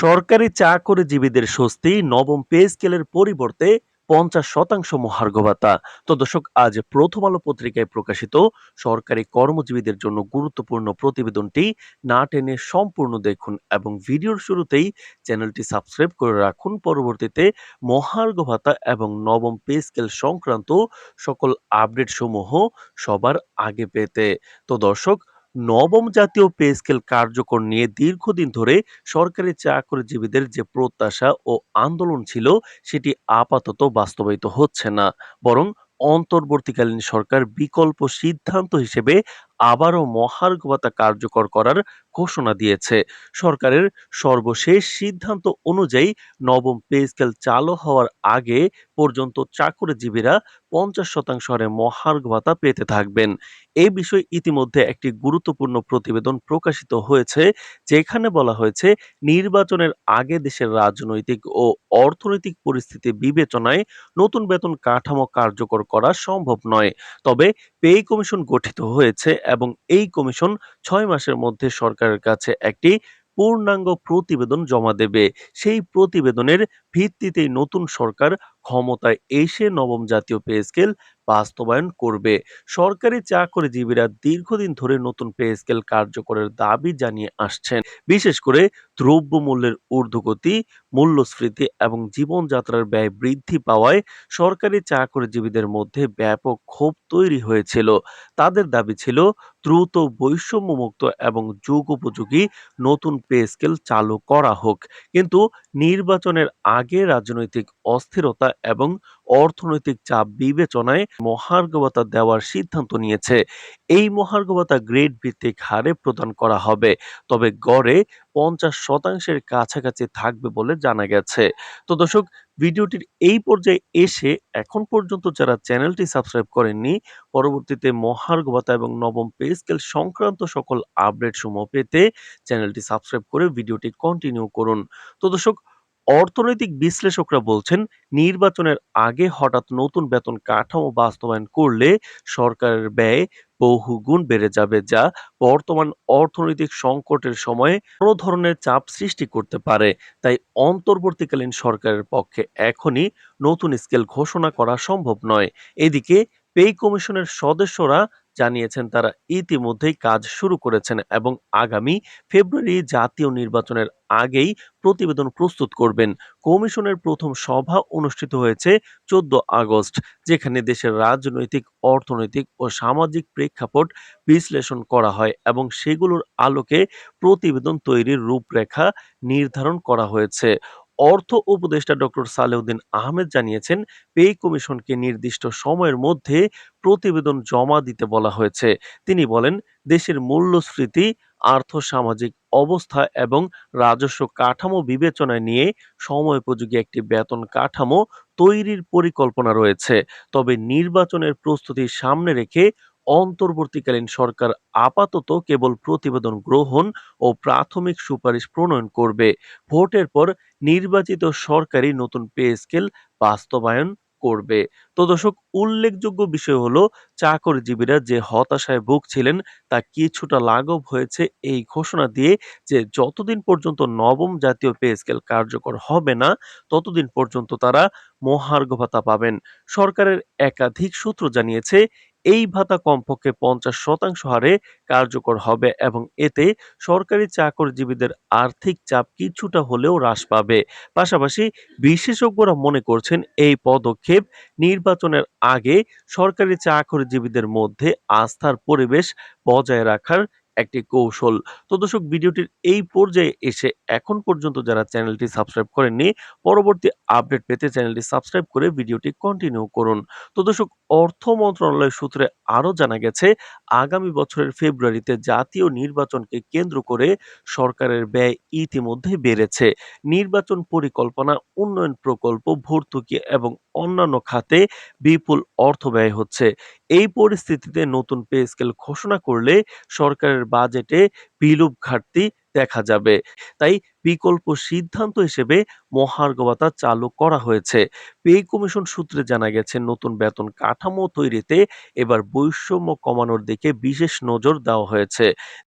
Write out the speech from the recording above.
সরকারি চাকরিজীবীদের স্বস্তি, নবম পে স্কেলের পরিবর্তে পঞ্চাশ শতাংশ মহার্ঘ ভাতা তো দর্শক, আজ প্রথম আলো পত্রিকায় প্রকাশিত সরকারি কর্মজীবীদের জন্য গুরুত্বপূর্ণ প্রতিবেদনটি না টেনে সম্পূর্ণ দেখুন এবং ভিডিওর শুরুতেই চ্যানেলটি সাবস্ক্রাইব করে রাখুন। পরবর্তীতে মহার্ঘ ভাতা এবং নবম পে স্কেল সংক্রান্ত সকল আপডেট সমূহ সবার আগে পেতে। তো দর্শক নবম জাতীয় পে স্কেল কার্যকর নিয়ে দীর্ঘদিন ধরে সরকারি চাকরিজীবীদের যে প্রত্যাশা ও আন্দোলন ছিল, সেটি আপাতত বাস্তবায়িত হচ্ছে না। বরং অন্তর্বর্তীকালীন সরকার বিকল্প সিদ্ধান্ত হিসেবে আবারও মহার্ঘ ভাতা কার্যকর করার ঘোষণা দিয়েছে। সরকারের সর্বশেষ সিদ্ধান্ত অনুযায়ী নবম পে স্কেল চালু হওয়ার আগে পর্যন্ত চাকরিজীবীরা পঞ্চাশ শতাংশ হারে মহার্ঘ ভাতা পেতে থাকবেন। এই বিষয়ে ইতিমধ্যে একটি গুরুত্বপূর্ণ প্রতিবেদন প্রকাশিত হয়েছে, যেখানে বলা হয়েছে, নির্বাচনের আগে দেশের রাজনৈতিক ও অর্থনৈতিক পরিস্থিতি বিবেচনায় নতুন বেতন কাঠামো কার্যকর করা সম্ভব নয়। তবে পে কমিশন গঠিত হয়েছে এবং এই কমিশন ছয় মাসের মধ্যে সরকারের কাছে একটি পূর্ণাঙ্গ প্রতিবেদন জমা দেবে। সেই প্রতিবেদনের ভিত্তিতেই নতুন সরকার ক্ষমতায় এসে নবম জাতীয় পে স্কেল বাস্তবায়ন করবে। সরকারি চাকরিজীবীরা দীর্ঘদিন ধরে নতুন পে স্কেল কার্যকরের দাবি জানিয়ে আসছেন। বিশেষ করে দ্রব্যমূল্যের ঊর্ধ্বগতি, মূল্যস্ফীতি এবং জীবনযাত্রার ব্যয় বৃদ্ধি পাওয়ায় সরকারি চাকরিজীবীদের মধ্যে ব্যাপক ক্ষোভ তৈরি হয়েছিল। তাদের দাবি ছিল, দ্রুত বৈষম্যমুক্ত এবং যুগোপযোগী নতুন পে স্কেল চালু করা হোক। কিন্তু নির্বাচনের আগে রাজনৈতিক অস্থিরতা এবং অর্থনৈতিক চাপ বিবেচনায় মহার্ঘ ভাতা দেওয়ার সিদ্ধান্ত নিয়েছে। এই মহার্ঘ ভাতা গ্রেড ভিত্তিক হারে প্রদান করা হবে, তবে গড়ে পঞ্চাশ শতাংশের কাছাকাছি থাকবে বলে জানা গেছে। তো দর্শক, ভিডিওটির এই পর্যায়ে এসে এখন পর্যন্ত যারা চ্যানেলটি সাবস্ক্রাইব করেননি, পরবর্তীতে মহার্ঘ ভাতা এবং নবম পে স্কেল সংক্রান্ত সকল আপডেট সমূহ পেতে চ্যানেলটি সাবস্ক্রাইব করে ভিডিওটি কন্টিনিউ করুন। তো দর্শক অর্থনৈতিক বিশ্লেষকরা বলছেন, নির্বাচনের আগে হঠাৎ নতুন বেতন কাঠামো বাস্তবায়ন করলে সরকারের ব্যয় বহুগুণ বেড়ে যাবে, যা বর্তমান অর্থনৈতিক সংকটের সময়ে বড় ধরনের চাপ সৃষ্টি করতে পারে। তাই অন্তর্বর্তীকালীন সরকারের পক্ষে এখনই নতুন স্কেল ঘোষণা করা সম্ভব নয়। এদিকে, পে কমিশনের সদস্যরা জানিয়েছেন তারা ইতিমধ্যেই কাজ শুরু করেছেন এবং আগামী ফেব্রুয়ারি জাতীয় নির্বাচনের আগেই প্রতিবেদন প্রস্তুত করবেন। কমিশনের প্রথম সভা অনুষ্ঠিত হয়েছে চোদ্দ আগস্ট, যেখানে দেশের রাজনৈতিক, অর্থনৈতিক ও সামাজিক প্রেক্ষাপট বিশ্লেষণ করা হয় এবং সেগুলোর আলোকে প্রতিবেদন তৈরির রূপরেখা নির্ধারণ করা হয়েছে। অর্থ উপদেষ্টা ডক্টর সালেউদ্দিন আহমেদ জানিয়েছেন, পে কমিশনকে নির্দিষ্ট সময়ের মধ্যে প্রতিবেদন জমা দিতে বলা হয়েছে। তিনি বলেন, দেশের মূল্যস্ফীতি, আর্থসামাজিক অবস্থা এবং রাজস্ব কাঠামো বিবেচনায় নিয়ে সময়োপযোগী একটি বেতন কাঠামো তৈরির পরিকল্পনা রয়েছে। তবে নির্বাচনের প্রস্তুতি সামনে রেখে অন্তর্বর্তীকালীন সরকার আপাতত কেবল প্রতিবেদন গ্রহণ ও প্রাথমিক সুপারিশ প্রণয়ন করবে। ভোটের পর নির্বাচিত সরকারি নতুন পে স্কেল বাস্তবায়ন করবে। তো দর্শক, উল্লেখযোগ্য বিষয় হলো, চাকরিজীবীরা যে হতাশায় ভুগছিলেন তা কিছুটা লাঘব হয়েছে এই ঘোষণা দিয়ে যে যতদিন পর্যন্ত নবম জাতীয় পে স্কেল কার্যকর হবে না, ততদিন পর্যন্ত তারা মহার্ঘ ভাতা পাবেন। সরকারের একাধিক সূত্র জানিয়েছে এই ভাতা কমপক্ষে পঞ্চাশ শতাংশ হারে কার্যকর হবে এবং এতে সরকারি চাকরিজীবীদের আর্থিক চাপ কিছুটা হলেও হ্রাস পাবে। পাশাপাশি বিশেষজ্ঞরা মনে করছেন এই পদক্ষেপ নির্বাচনের আগে সরকারি চাকরিজীবীদের মধ্যে আস্থার পরিবেশ বজায় রাখার একটি কৌশল। তো দর্শক, ভিডিওটির এই পর্যায়ে এসে এখন পর্যন্ত যারা চ্যানেলটি সাবস্ক্রাইব করেননি, পরবর্তী আপডেট পেতে চ্যানেলটি সাবস্ক্রাইব করে ভিডিওটি কন্টিনিউ করুন। তো দর্শক, অর্থ মন্ত্রণালয় সূত্রে আরও জানা গেছে, আগামী বছরের ফেব্রুয়ারিতে জাতীয় নির্বাচনকে কেন্দ্র করে সরকারের ব্যয় ইতিমধ্যে বেড়েছে। নির্বাচন পরিকল্পনা, উন্নয়ন প্রকল্প, ভর্তুকি এবং অন্যান্য খাতে বিপুল অর্থ ব্যয় হচ্ছে। এই পরিস্থিতিতে নতুন পে স্কেল ঘোষণা করলে সরকারের বাজেটে বিলুপ ঘাটতি দেখা যাবে। তাই বিকল্প সিদ্ধান্ত হিসেবে মহার্ঘ চালু করা হয়েছে। পে কমিশন সূত্রে জানা গেছে, নতুন বেতন কাঠামো তৈরিতে এবার বৈষম্য কমানোর দিকে বিশেষ নজর দেওয়া হয়েছে।